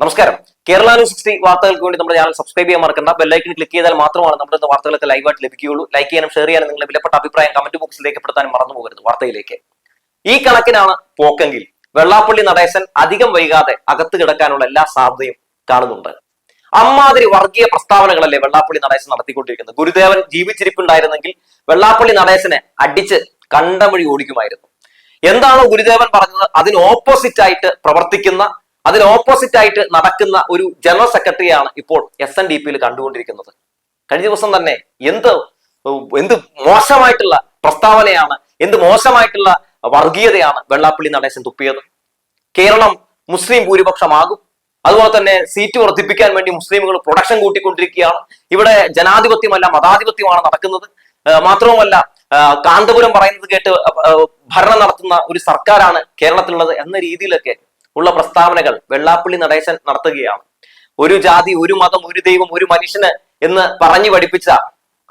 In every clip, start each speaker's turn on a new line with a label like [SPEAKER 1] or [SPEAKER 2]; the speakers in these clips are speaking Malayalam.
[SPEAKER 1] നമസ്കാരം. കേരള ന്യൂസ് സിക്സ്റ്റി വാർത്തകൾക്ക് വേണ്ടി നമ്മുടെ ചാനൽ സബ്സ്ക്രൈബ് ചെയ്യാൻ മറക്കണ്ട. ബെല്ലൈക്കിന് ക്ലിക്ക് ചെയ്താൽ മാത്രമാണ് നമ്മുടെ വാർത്തകളൊക്കെ ലൈവായിട്ട് ലഭിക്കുകയുള്ളൂ. ലൈക്ക് ചെയ്യാനും ഷെയർ ചെയ്യാനും നിങ്ങളുടെ വിലപ്പെട്ട അഭിപ്രായം കമന്റ് ബോക്സിൽ രേഖപ്പെടുത്താനും മറന്നു പോകരുത് വാർത്തയിലേക്ക്. ഈ കണക്കിനാണ് പോക്കെങ്കിൽ വെള്ളാപ്പള്ളി നടേശൻ അധികം വൈകാതെ അകത്ത് കിടക്കാനുള്ള എല്ലാ സാധ്യതയും കാണുന്നുണ്ട്. അമ്മാതിരി വർഗീയ പ്രസ്താവനകളല്ലേ വെള്ളാപ്പള്ളി നടേശൻ നടത്തിക്കൊണ്ടിരിക്കുന്നത്. ഗുരുദേവൻ ജീവിച്ചിരിപ്പുണ്ടായിരുന്നെങ്കിൽ വെള്ളാപ്പള്ളി നടേശനെ അടിച്ച് കണ്ടമൊഴി ഓടിക്കുമായിരുന്നു. എന്താണോ ഗുരുദേവൻ പറഞ്ഞത്? അതിന് ഓപ്പോസിറ്റ് ആയിട്ട് പ്രവർത്തിക്കുന്ന അതിന് ഓപ്പോസിറ്റ് ആയിട്ട് നടക്കുന്ന ഒരു ജനറൽ സെക്രട്ടറിയാണ് ഇപ്പോൾ എസ് എൻ ഡി പിയിൽ കണ്ടുകൊണ്ടിരിക്കുന്നത്. കഴിഞ്ഞ ദിവസം തന്നെ എന്ത് എന്ത് മോശമായിട്ടുള്ള പ്രസ്താവനയാണ് എന്ത് മോശമായിട്ടുള്ള വർഗീയതയാണ് വെള്ളാപ്പള്ളി നടേശൻ തുപ്പിയത്. കേരളം മുസ്ലിം ഭൂരിപക്ഷമാകും. അതുപോലെ തന്നെ സീറ്റ് വർദ്ധിപ്പിക്കാൻ വേണ്ടി മുസ്ലിമുകൾ പ്രൊഡക്ഷൻ കൂട്ടിക്കൊണ്ടിരിക്കുകയാണ്. ഇവിടെ ജനാധിപത്യമല്ല മതാധിപത്യമാണ് നടക്കുന്നത്. മാത്രവുമല്ല കാന്തപുരം പറയുന്നത് കേട്ട് ഭരണം നടത്തുന്ന ഒരു സർക്കാരാണ് കേരളത്തിലുള്ളത് എന്ന രീതിയിലൊക്കെ ഉള്ള പ്രസ്താവനകൾ വെള്ളാപ്പള്ളി നടേശൻ നടത്തുകയാണ്. ഒരു ജാതി ഒരു മതം ഒരു ദൈവം ഒരു മനുഷ്യന് എന്ന് പറഞ്ഞു പഠിപ്പിച്ച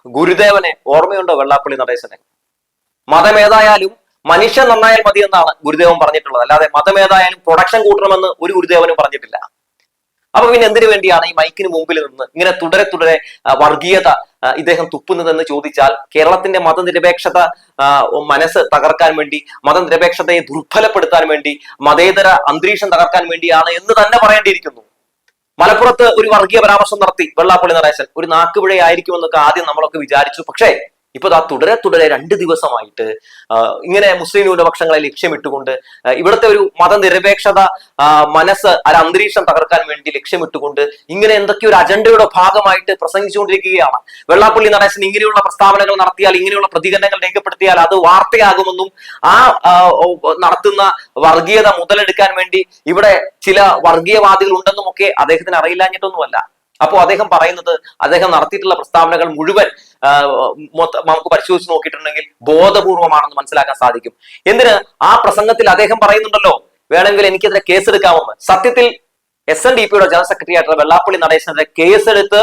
[SPEAKER 1] ഗുരുദേവനെ ഓർമ്മയുണ്ടോ വെള്ളാപ്പള്ളി നടേശനെ? മതമേതായാലും മനുഷ്യൻ നന്നായാൽ മതി എന്നാണ് ഗുരുദേവൻ പറഞ്ഞിട്ടുള്ളത്. അല്ലാതെ മതമേതായാലും പ്രൊഡക്ഷൻ കൂട്ടണമെന്ന് ഒരു ഗുരുദേവനും പറഞ്ഞിട്ടില്ല. അപ്പൊ പിന്നെ എന്തിനു വേണ്ടിയാണ് ഈ മൈക്കിന് മുമ്പിൽ നിന്ന് ഇങ്ങനെ തുടരെ തുടരെ വർഗീയത ഇദ്ദേഹം തുപ്പുന്നതെന്ന് ചോദിച്ചാൽ കേരളത്തിന്റെ മതനിരപേക്ഷത മനസ്സ് തകർക്കാൻ വേണ്ടി മതനിരപേക്ഷതയെ ദുർബലപ്പെടുത്താൻ വേണ്ടി മതേതര അന്തരീക്ഷം തകർക്കാൻ വേണ്ടിയാണ് എന്ന് തന്നെ പറയേണ്ടിയിരിക്കുന്നു. മലപ്പുറത്ത് ഒരു വർഗീയ പരാമർശം നടത്തി വെള്ളാപ്പള്ളി നടേശൻ ഒരു നാക്കുപിഴയായിരിക്കുമെന്നൊക്കെ ആദ്യം നമ്മളൊക്കെ വിചാരിച്ചു. പക്ഷേ ഇപ്പൊ ആ തുടരെ തുടരെ രണ്ട് ദിവസമായിട്ട് ഇങ്ങനെ മുസ്ലിം ന്യൂനപക്ഷങ്ങളെ ലക്ഷ്യമിട്ടുകൊണ്ട് ഇവിടുത്തെ ഒരു മതനിരപേക്ഷത മനസ്സ് ഒരു അന്തരീക്ഷം തകർക്കാൻ വേണ്ടി ലക്ഷ്യമിട്ടുകൊണ്ട് ഇങ്ങനെ എന്തൊക്കെ ഒരു അജണ്ടയുടെ ഭാഗമായിട്ട് പ്രസംഗിച്ചുകൊണ്ടിരിക്കുകയാണ്. വെള്ളാപ്പള്ളി നടേശൻ ഇങ്ങനെയുള്ള പ്രസ്താവനകൾ നടത്തിയാൽ ഇങ്ങനെയുള്ള പ്രതികരണങ്ങൾ രേഖപ്പെടുത്തിയാൽ അത് വാർത്തയാകുമെന്നും ആ, നടത്തുന്ന വർഗീയത മുതലെടുക്കാൻ വേണ്ടി ഇവിടെ ചില വർഗീയവാദികൾ ഉണ്ടെന്നും ഒക്കെ അദ്ദേഹത്തിന് അറിയില്ലാഞ്ഞിട്ടൊന്നുമല്ല അപ്പോൾ അദ്ദേഹം പറയുന്നത് അദ്ദേഹം നടത്തിയിട്ടുള്ള പ്രസ്താവനകൾ മുഴുവൻ നമുക്ക് പരിശോധിച്ച് നോക്കിയിട്ടുണ്ടെങ്കിൽ ബോധപൂർവമാണെന്ന് മനസ്സിലാക്കാൻ സാധിക്കും. എന്തിന്? ആ പ്രസംഗത്തിൽ അദ്ദേഹം പറയുന്നുണ്ടല്ലോ വേണമെങ്കിൽ എനിക്കെതിരെ കേസെടുക്കാമെന്ന്. സത്യത്തിൽ എസ് എൻ ഡി പിയുടെ ജനറൽ സെക്രട്ടറി ആയിട്ടുള്ള വെള്ളാപ്പള്ളി നടേശനെതിരെ കേസെടുത്ത്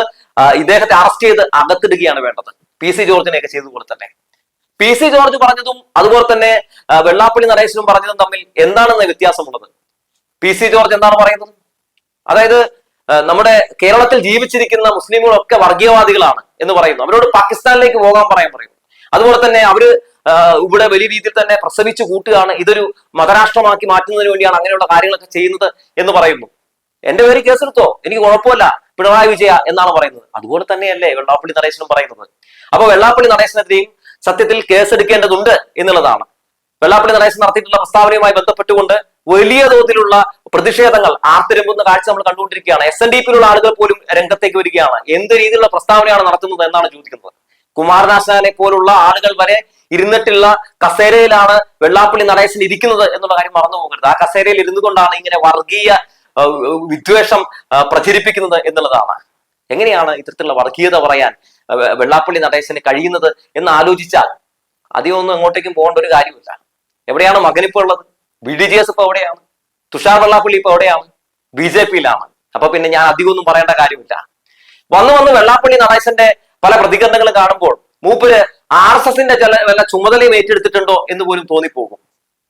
[SPEAKER 1] ഇദ്ദേഹത്തെ അറസ്റ്റ് ചെയ്ത് അകത്തിടുകയാണ് വേണ്ടത്. പി സി ജോർജിനെയൊക്കെ ചെയ്തതുപോലെ തന്നെ പി സി ജോർജ് പറഞ്ഞതും അതുപോലെ തന്നെ വെള്ളാപ്പള്ളി നടേശനും പറഞ്ഞതും തമ്മിൽ എന്താണെന്ന് വ്യത്യാസമുള്ളത്? പി സി ജോർജ് എന്താണ് പറയുന്നത്? അതായത് നമ്മുടെ കേരളത്തിൽ ജീവിച്ചിരിക്കുന്ന മുസ്ലിമുകളൊക്കെ വർഗീയവാദികളാണ് എന്ന് പറയുന്നു. അവരോട് പാകിസ്ഥാനിലേക്ക് പോകാൻ പറയാൻ പറയുന്നു. അതുപോലെ തന്നെ അവർ ഇവിടെ വലിയ രീതിയിൽ തന്നെ പ്രസവിച്ചു കൂട്ടുകയാണ്. ഇതൊരു മതരാഷ്ട്രമാക്കി മാറ്റുന്നതിന് വേണ്ടിയാണ് അങ്ങനെയുള്ള കാര്യങ്ങളൊക്കെ ചെയ്യുന്നത് എന്ന് പറയുന്നു. എന്റെ പേര് കേസെടുത്തോ? എനിക്ക് കുഴപ്പമില്ല. പിണറായി വിജയ എന്നാണ് പറയുന്നത്. അതുപോലെ തന്നെയല്ലേ വെള്ളാപ്പള്ളി നടേശനും പറയുന്നത്. അപ്പൊ വെള്ളാപ്പള്ളി നടേശനെതിരെയും സത്യത്തിൽ കേസെടുക്കേണ്ടതുണ്ട് എന്നുള്ളതാണ്. വെള്ളാപ്പള്ളി നടേശൻ നടത്തിയിട്ടുള്ള പ്രസ്താവനയുമായി ബന്ധപ്പെട്ടുകൊണ്ട് വലിയ തോതിലുള്ള പ്രതിഷേധങ്ങൾ ആർത്തിരമ്പുന്ന കാഴ്ച നമ്മൾ കണ്ടുകൊണ്ടിരിക്കുകയാണ്. എസ് എൻ ഡി പിയിലുള്ള ആളുകൾ പോലും രംഗത്തേക്ക് വരികയാണ്. എന്ത് രീതിയിലുള്ള പ്രസ്താവനയാണ് നടത്തുന്നത് എന്നാണ് ചോദിക്കുന്നത്. കുമാരനാശാനെ പോലുള്ള ആളുകൾ വരെ ഇരുന്നിട്ടുള്ള കസേരയിലാണ് വെള്ളാപ്പള്ളി നടേശൻ ഇരിക്കുന്നത് എന്നുള്ള കാര്യം മറന്നു പോകരുത്. ആ കസേരയിൽ ഇരുന്നു കൊണ്ടാണ് ഇങ്ങനെ വർഗീയ വിദ്വേഷം പ്രചരിപ്പിക്കുന്നത് എന്നുള്ളതാണ്. എങ്ങനെയാണ് ഇത്തരത്തിലുള്ള വർഗീയത പറയാൻ വെള്ളാപ്പള്ളി നടേശന് കഴിയുന്നത് എന്ന് ആലോചിച്ചാൽ അധികം ഒന്നും അങ്ങോട്ടേക്കും പോകേണ്ട ഒരു കാര്യമില്ല. എവിടെയാണ് മകനിപ്പോ ഉള്ളത്? ബി ഡി ജി എസ് ഇപ്പൊ എവിടെയാണ്? തുഷാർ വെള്ളാപ്പള്ളി ഇപ്പൊ എവിടെയാണ്? ബി ജെ പിയിലാണ്. അപ്പൊ പിന്നെ ഞാൻ അധികം ഒന്നും പറയേണ്ട കാര്യമില്ല. വന്ന് വന്ന് വെള്ളാപ്പള്ളി നടേശന്റെ പല പ്രതികരണങ്ങളും കാണുമ്പോൾ മൂപ്പര് ആർ എസ് എസിന്റെ ചില വല്ല ചുമതലയും ഏറ്റെടുത്തിട്ടുണ്ടോ എന്ന് പോലും തോന്നിപ്പോകും.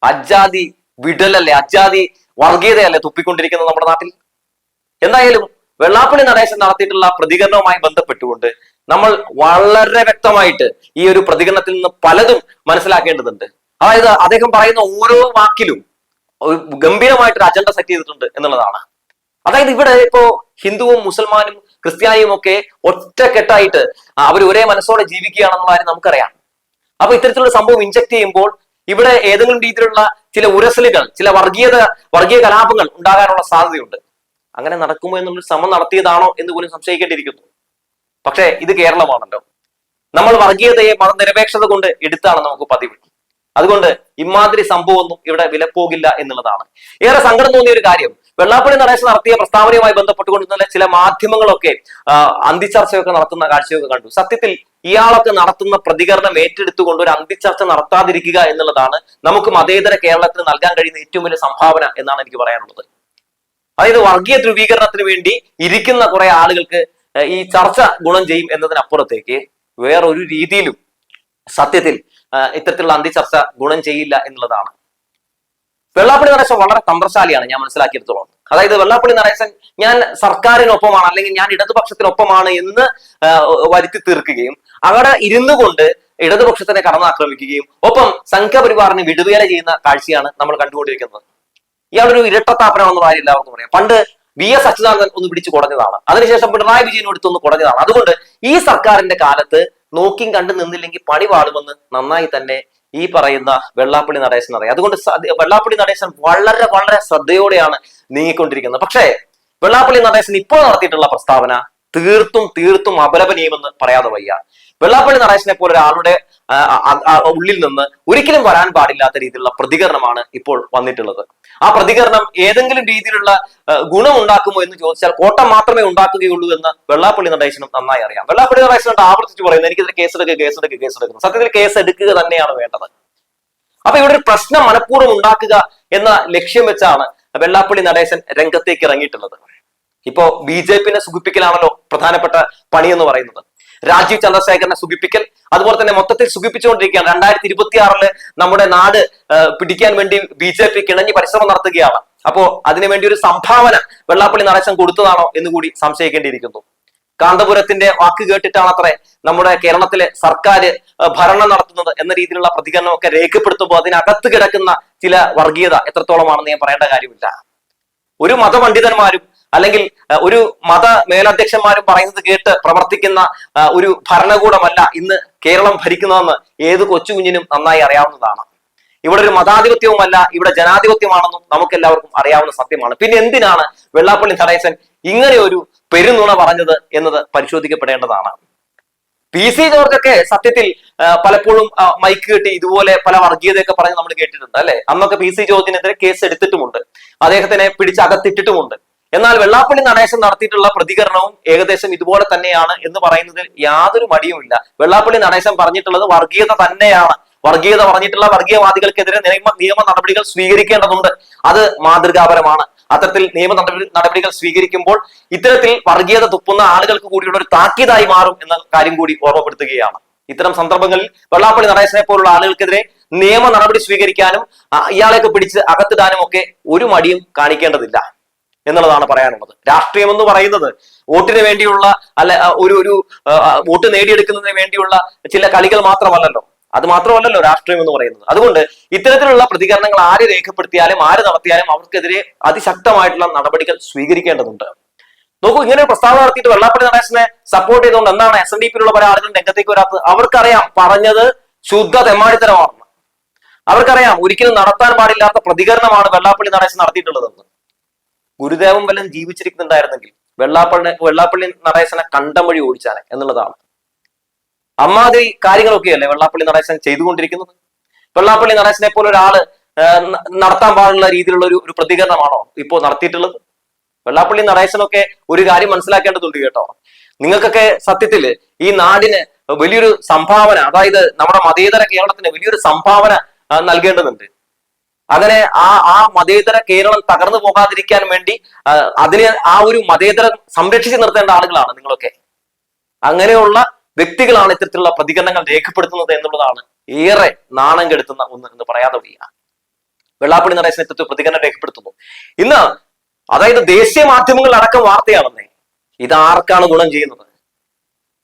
[SPEAKER 1] അജാതി വിടലല്ലേ? അജാതി വർഗീയതയല്ലേ തുപ്പിക്കൊണ്ടിരിക്കുന്നത് നമ്മുടെ നാട്ടിൽ? എന്തായാലും വെള്ളാപ്പള്ളി നടേശൻ നടത്തിയിട്ടുള്ള പ്രതികരണവുമായി ബന്ധപ്പെട്ടുകൊണ്ട് നമ്മൾ വളരെ വ്യക്തമായിട്ട് ഈ ഒരു പ്രതികരണത്തിൽ നിന്ന് പലതും മനസ്സിലാക്കേണ്ടതുണ്ട്. അതായത് അദ്ദേഹം പറയുന്ന ഓരോ വാക്കിലും ഗംഭീരമായിട്ടൊരു അജണ്ട സെറ്റ് ചെയ്തിട്ടുണ്ട് എന്നുള്ളതാണ്. അതായത് ഇവിടെ ഇപ്പോ ഹിന്ദുവും മുസൽമാനും ക്രിസ്ത്യാനിയും ഒക്കെ ഒറ്റക്കെട്ടായിട്ട് അവർ ഒരേ മനസ്സോടെ ജീവിക്കുകയാണെന്നുള്ള കാര്യം നമുക്കറിയാം. അപ്പൊ ഇത്തരത്തിലുള്ള സംഭവം ഇഞ്ചക്ട് ചെയ്യുമ്പോൾ ഇവിടെ ഏതെങ്കിലും രീതിയിലുള്ള ചില ഉരസലുകൾ ചില വർഗീയത വർഗീയ കലാപങ്ങൾ ഉണ്ടാകാനുള്ള സാധ്യതയുണ്ട്. അങ്ങനെ നടക്കുമോ എന്നുള്ള ശ്രമം നടത്തിയതാണോ എന്ന് പോലും സംശയിക്കേണ്ടിയിരിക്കുന്നു. പക്ഷേ ഇത് കേരളമാണല്ലോ. നമ്മൾ വർഗീയതയെ മതനിരപേക്ഷത കൊണ്ട് എടുത്താണ് നമുക്ക് പതിവ്. അതുകൊണ്ട് ഇമാതിരി സംഭവമൊന്നും ഇവിടെ വിലപ്പോകില്ല എന്നുള്ളതാണ്. ഏറെ സങ്കടം തോന്നിയ ഒരു കാര്യം വെള്ളാപ്പള്ളി നടേശൻ നടത്തിയ പ്രസ്താവനയുമായി ബന്ധപ്പെട്ടുകൊണ്ട് തന്നെ ചില മാധ്യമങ്ങളൊക്കെ അന്തിച്ചർച്ചയൊക്കെ നടത്തുന്ന കാഴ്ചയൊക്കെ കണ്ടു. സത്യത്തിൽ ഇയാളൊക്കെ നടത്തുന്ന പ്രതികരണം ഏറ്റെടുത്തുകൊണ്ട് ഒരു അന്തിച്ചർച്ച നടത്താതിരിക്കുക എന്നുള്ളതാണ് നമുക്ക് മതേതര കേരളത്തിന് നൽകാൻ കഴിയുന്ന ഏറ്റവും വലിയ സംഭാവന എന്നാണ് എനിക്ക് പറയാനുള്ളത്. അതായത് വർഗീയ ധ്രുവീകരണത്തിന് വേണ്ടി ഇരിക്കുന്ന കുറെ ആളുകൾക്ക് ഈ ചർച്ച ഗുണം ചെയ്യും എന്നതിനപ്പുറത്തേക്ക് വേറൊരു രീതിയിലും സത്യത്തിൽ ഇത്തരത്തിലുള്ള അന്തിചർച്ച ഗുണം ചെയ്യില്ല എന്നുള്ളതാണ്. വെള്ളാപ്പള്ളി നടേശൻ വളരെ തന്ത്രശാലിയാണ് ഞാൻ മനസ്സിലാക്കിയെടുത്തോളം. അതായത് വെള്ളാപ്പള്ളി നടേശൻ ഞാൻ സർക്കാരിനൊപ്പമാണ് അല്ലെങ്കിൽ ഞാൻ ഇടതുപക്ഷത്തിനൊപ്പമാണ് എന്ന് വരുത്തി തീർക്കുകയും അവിടെ ഇരുന്നു കൊണ്ട് ഇടതുപക്ഷത്തിനെ കടന്നാക്രമിക്കുകയും ഒപ്പം സംഘപരിവാറിന് വിടുവേല ചെയ്യുന്ന കാഴ്ചയാണ് നമ്മൾ കണ്ടുകൊണ്ടിരിക്കുന്നത്. ഇയാളൊരു ഇരട്ടത്താപ്പനാണെന്ന് കാര്യം എല്ലാവർക്കും പറയാം പണ്ട് വി എസ് അച്യുതാനന്ദൻ ഒന്ന് പിടിച്ചു കുടഞ്ഞതാണ്. അതിനുശേഷം പിണറായി വിജയനോടുത്തൊന്ന് കുറഞ്ഞതാണ് അതുകൊണ്ട് ഈ സർക്കാരിന്റെ കാലത്ത് നോക്കിയും കണ്ടു നിന്നില്ലെങ്കിൽ പണി പാടുമെന്ന് നന്നായി തന്നെ ഈ പറയുന്ന വെള്ളാപ്പള്ളി നടേശൻ അറിയാം. അതുകൊണ്ട് വെള്ളാപ്പള്ളി നടേശൻ വളരെ വളരെ ശ്രദ്ധയോടെയാണ് നീങ്ങിക്കൊണ്ടിരിക്കുന്നത്. പക്ഷേ വെള്ളാപ്പള്ളി നടേശൻ ഇപ്പോൾ നടത്തിയിട്ടുള്ള പ്രസ്താവന തീർത്തും തീർത്തും അപലപനീയമെന്ന് പറയാതെ വയ്യ. വെള്ളാപ്പള്ളി നടേശനെ പോലെ ഒരാളുടെ ഉള്ളിൽ നിന്ന് ഒരിക്കലും വരാൻ പാടില്ലാത്ത രീതിയിലുള്ള പ്രതികരണമാണ് ഇപ്പോൾ വന്നിട്ടുള്ളത്. ആ പ്രതികരണം ഏതെങ്കിലും രീതിയിലുള്ള ഗുണം ഉണ്ടാക്കുമോ എന്ന് ചോദിച്ചാൽ കോട്ടം മാത്രമേ ഉണ്ടാക്കുകയുള്ളൂ എന്ന് വെള്ളാപ്പള്ളി നടേശനും നന്നായി അറിയാം. വെള്ളാപ്പള്ളി നടേശനോട് ആവർത്തിച്ച് പറയുന്നത് എനിക്കെതിരെ കേസെടുക്കുക കേസെടുക്കുക കേസെടുക്കുന്നു സത്യത്തിൽ കേസ് എടുക്കുക തന്നെയാണ് വേണ്ടത്. അപ്പൊ ഇവിടെ ഒരു പ്രശ്നം മനഃപൂർവം ഉണ്ടാക്കുക എന്ന ലക്ഷ്യം വെച്ചാണ് വെള്ളാപ്പള്ളി നടേശൻ രംഗത്തേക്ക് ഇറങ്ങിയിട്ടുള്ളത്. ഇപ്പോ ബി ജെ പിനെ സുഖിപ്പിക്കലാണല്ലോ പ്രധാനപ്പെട്ട പണി എന്ന് പറയുന്നത്. രാജീവ് ചന്ദ്രശേഖരനെ സുഖിപ്പിക്കൽ. അതുപോലെ തന്നെ മൊത്തത്തിൽ സുഖിപ്പിച്ചുകൊണ്ടിരിക്കുകയാണ്. രണ്ടായിരത്തി ഇരുപത്തി ആറിൽ നമ്മുടെ നാട് പിടിക്കാൻ വേണ്ടി ബി ജെ പി കിണഞ്ഞ് പരിശ്രമം നടത്തുകയാണ്. അപ്പോ അതിനുവേണ്ടി ഒരു സംഭാവന വെള്ളാപ്പള്ളി നടേശൻ കൊടുത്തതാണോ എന്ന് കൂടി സംശയിക്കേണ്ടിയിരിക്കുന്നു. കാന്തപുരത്തിന്റെ വാക്ക് കേട്ടിട്ടാണ് അത്രേ നമ്മുടെ കേരളത്തിലെ സർക്കാർ ഭരണം നടത്തുന്നത് എന്ന രീതിയിലുള്ള പ്രതികരണമൊക്കെ രേഖപ്പെടുത്തുമ്പോൾ അതിനകത്ത് കിടക്കുന്ന ചില വർഗീയത എത്രത്തോളമാണെന്ന് ഞാൻ പറയേണ്ട കാര്യമില്ല. ഒരു മതപണ്ഡിതന്മാരും അല്ലെങ്കിൽ ഒരു മത മേലധ്യക്ഷന്മാരും പറയുന്നത് കേട്ട് പ്രവർത്തിക്കുന്ന ഒരു ഭരണകൂടമല്ല ഇന്ന് കേരളം ഭരിക്കുന്നതെന്ന് ഏത് കൊച്ചു കുഞ്ഞിനും നന്നായി അറിയാവുന്നതാണ്. ഇവിടെ ഒരു മതാധിപത്യവുമല്ല ഇവിടെ ജനാധിപത്യമാണെന്നും നമുക്ക് എല്ലാവർക്കും അറിയാവുന്ന സത്യമാണ്. പിന്നെ എന്തിനാണ് വെള്ളാപ്പള്ളി നടേശൻ ഇങ്ങനെ ഒരു പെരുന്നുണ പറഞ്ഞത് എന്നത് പരിശോധിക്കപ്പെടേണ്ടതാണ്? പി സി ജോർജൊക്കെ സത്യത്തിൽ പലപ്പോഴും മൈക്ക് കിട്ടി ഇതുപോലെ പല വർഗീയതയൊക്കെ പറഞ്ഞ് നമ്മൾ കേട്ടിട്ടുണ്ട് അല്ലെ? അന്നൊക്കെ പി സി ജോർജിനെതിരെ കേസ് എടുത്തിട്ടുമുണ്ട് അദ്ദേഹത്തിനെ പിടിച്ച് അകത്തിട്ടിട്ടുമുണ്ട്. എന്നാൽ വെള്ളാപ്പള്ളി നടേശൻ നടത്തിയിട്ടുള്ള പ്രതികരണവും ഏകദേശം ഇതുപോലെ തന്നെയാണ് എന്ന് പറയുന്നതിൽ യാതൊരു മടിയുമില്ല. വെള്ളാപ്പള്ളി നടേശൻ പറഞ്ഞിട്ടുള്ളത് വർഗീയത തന്നെയാണ്. വർഗീയത പറഞ്ഞിട്ടുള്ള വർഗീയവാദികൾക്കെതിരെ നിയമ നിയമ നടപടികൾ സ്വീകരിക്കേണ്ടതുണ്ട്. അത് മാതൃകാപരമാണ്. അത്തരത്തിൽ നിയമ നടപടി നടപടികൾ സ്വീകരിക്കുമ്പോൾ ഇത്തരത്തിൽ വർഗീയത തുപ്പുന്ന ആളുകൾക്ക് കൂടിയുള്ള ഒരു താക്കീതായി മാറും എന്ന കാര്യം കൂടി ഓർമ്മപ്പെടുത്തുകയാണ്. ഇത്തരം സന്ദർഭങ്ങളിൽ വെള്ളാപ്പള്ളി നടേശനെ പോലുള്ള ആളുകൾക്കെതിരെ നിയമ നടപടി സ്വീകരിക്കാനും ഇയാളെയൊക്കെ പിടിച്ച് അകത്തിടാനും ഒക്കെ ഒരു മടിയും കാണിക്കേണ്ടതില്ല. എന്നുള്ളതാണ് പറയാനുള്ളത്. രാഷ്ട്രീയം എന്ന് പറയുന്നത് വോട്ടിന് വേണ്ടിയുള്ള അല്ല ഒരു ഒരു വോട്ട് നേടിയെടുക്കുന്നതിന് വേണ്ടിയുള്ള ചില കളികൾ മാത്രമല്ലല്ലോ. അത് മാത്രമല്ലല്ലോ രാഷ്ട്രീയം എന്ന് പറയുന്നത്. അതുകൊണ്ട് ഇത്തരത്തിലുള്ള പ്രതികരണങ്ങൾ ആര് രേഖപ്പെടുത്തിയാലും ആര് നടത്തിയാലും അവർക്കെതിരെ അതിശക്തമായിട്ടുള്ള നടപടികൾ സ്വീകരിക്കേണ്ടതുണ്ട്. നോക്കൂ ഇങ്ങനെ ഒരു പ്രസ്താവന നടത്തിയിട്ട് വെള്ളാപ്പള്ളി നടേശനെ സപ്പോർട്ട് ചെയ്തുകൊണ്ട് എന്താണ് എസ് എൻ ഡി പിയിലുള്ള പല ആളുകളും രംഗത്തേക്ക് വരാത്തത്? അവർക്കറിയാം പറഞ്ഞത് ശുദ്ധ തെമ്മാടിത്തരമാണ്. അവർക്കറിയാം ഒരിക്കലും നടത്താൻ പാടില്ലാത്ത പ്രതികരണമാണ് വെള്ളാപ്പള്ളി നടേശൻ നടത്തിയിട്ടുള്ളതെന്ന്. ഗുരുദേവൻ വല്ലതും ജീവിച്ചിരിക്കുന്നുണ്ടായിരുന്നെങ്കിൽ വെള്ളാപ്പള്ളി വെള്ളാപ്പള്ളി നടേശനെ കണ്ടം വഴി ഓടിച്ചാനെ എന്നുള്ളതാണ്. അമ്മാതിരി കാര്യങ്ങളൊക്കെയല്ലേ വെള്ളാപ്പള്ളി നടേശൻ ചെയ്തുകൊണ്ടിരിക്കുന്നത്? വെള്ളാപ്പള്ളി നടേശനെ പോലെ ഒരാൾ നടത്താൻ പാടുള്ള രീതിയിലുള്ള ഒരു ഒരു പ്രതികരണമാണോ ഇപ്പോൾ നടത്തിയിട്ടുള്ളത്? വെള്ളാപ്പള്ളി നടേശനൊക്കെ ഒരു കാര്യം മനസ്സിലാക്കേണ്ടതുണ്ട് കേട്ടോ. നിങ്ങൾക്കൊക്കെ സത്യത്തിൽ ഈ നാടിന് വലിയൊരു സംഭാവന അതായത് നമ്മുടെ മതേതര കേരളത്തിന് വലിയൊരു സംഭാവന നൽകേണ്ടതുണ്ട്. അങ്ങനെ ആ ആ മതേതര കേരളം തകർന്നു പോകാതിരിക്കാൻ വേണ്ടി അതിനെ ആ ഒരു മതേതരം സംരക്ഷിച്ചു നിർത്തേണ്ട ആളുകളാണ് നിങ്ങളൊക്കെ. അങ്ങനെയുള്ള വ്യക്തികളാണ് ഇത്തരത്തിലുള്ള പ്രതികരണങ്ങൾ രേഖപ്പെടുത്തുന്നത് എന്നുള്ളതാണ് ഏറെ നാണം കെടുത്തുന്ന ഒന്ന് എന്ന് പറയാതെ വയ്യ വെള്ളാപ്പള്ളി നടേശൻ ഇത്തരത്തിൽ പ്രതികരണം രേഖപ്പെടുത്തുന്നു. ഇന്ന് അതായത് ദേശീയ മാധ്യമങ്ങൾ അടക്കം വാർത്തയാണെന്നേ. ഇത് ആർക്കാണ് ഗുണം ചെയ്യുന്നത്?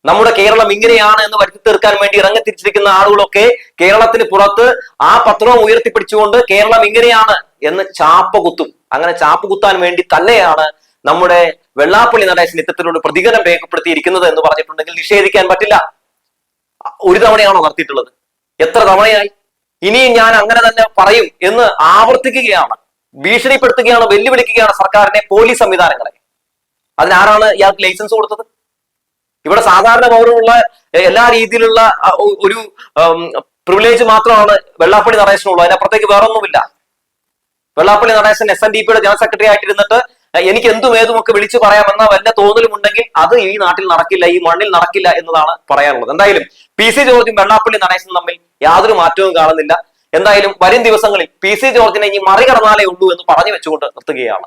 [SPEAKER 1] നമ്മുടെ കേരളം ഇങ്ങനെയാണ് എന്ന് വരുത്തി തീർക്കാൻ വേണ്ടി ഇറങ്ങിത്തിരിച്ചിരിക്കുന്ന ആളുകളൊക്കെ കേരളത്തിന് പുറത്ത് ആ പത്രവും ഉയർത്തിപ്പിടിച്ചുകൊണ്ട് കേരളം ഇങ്ങനെയാണ് എന്ന് ചാപ്പ കുത്തും. അങ്ങനെ ചാപ്പ് കുത്താൻ വേണ്ടി തന്നെയാണ് നമ്മുടെ വെള്ളാപ്പള്ളി നടേശൻ ഇത്തരത്തിലൂടെ പ്രതികരണം രേഖപ്പെടുത്തിയിരിക്കുന്നത് എന്ന് പറഞ്ഞിട്ടുണ്ടെങ്കിൽ നിഷേധിക്കാൻ പറ്റില്ല. ഒരു തവണയാണോ നടത്തിയിട്ടുള്ളത് എത്ര തവണയായി? ഇനിയും ഞാൻ അങ്ങനെ തന്നെ പറയും എന്ന് ആവർത്തിക്കുകയാണ്. ഭീഷണിപ്പെടുത്തുകയാണ് വെല്ലുവിളിക്കുകയാണ് സർക്കാരിനെ പോലീസ് സംവിധാനങ്ങളെ. അതിനാരാണ് ഇയാൾക്ക് ലൈസൻസ് കൊടുത്തത്? ഇവിടെ സാധാരണ പൗരനുള്ള എല്ലാ രീതിയിലുള്ള ഒരു പ്രിവിലേജ് മാത്രമാണ് വെള്ളാപ്പള്ളി നടേശനുള്ളൂ അതിനപ്പുറത്തേക്ക് വേറൊന്നുമില്ല. Vellappally Natesan S N D പിയുടെ ജനറൽ സെക്രട്ടറി ആയിട്ടിരുന്നിട്ട് എനിക്ക് എന്തും ഏതുമൊക്കെ വിളിച്ചു പറയാമെന്ന വല്ല തോന്നലുമുണ്ടെങ്കിൽ അത് ഈ നാട്ടിൽ നടക്കില്ല ഈ മണ്ണിൽ നടക്കില്ല എന്നതാണ് പറയാനുള്ളത്. എന്തായാലും പി സി ജോർജും വെള്ളാപ്പള്ളി നടേശനും തമ്മിൽ യാതൊരു മാറ്റവും കാണുന്നില്ല. എന്തായാലും വരും ദിവസങ്ങളിൽ പി സി ജോർജിനെ ഇനി മറികടന്നാലേ ഉള്ളൂ എന്ന് പറഞ്ഞു വെച്ചുകൊണ്ട് നിർത്തുകയാണ്.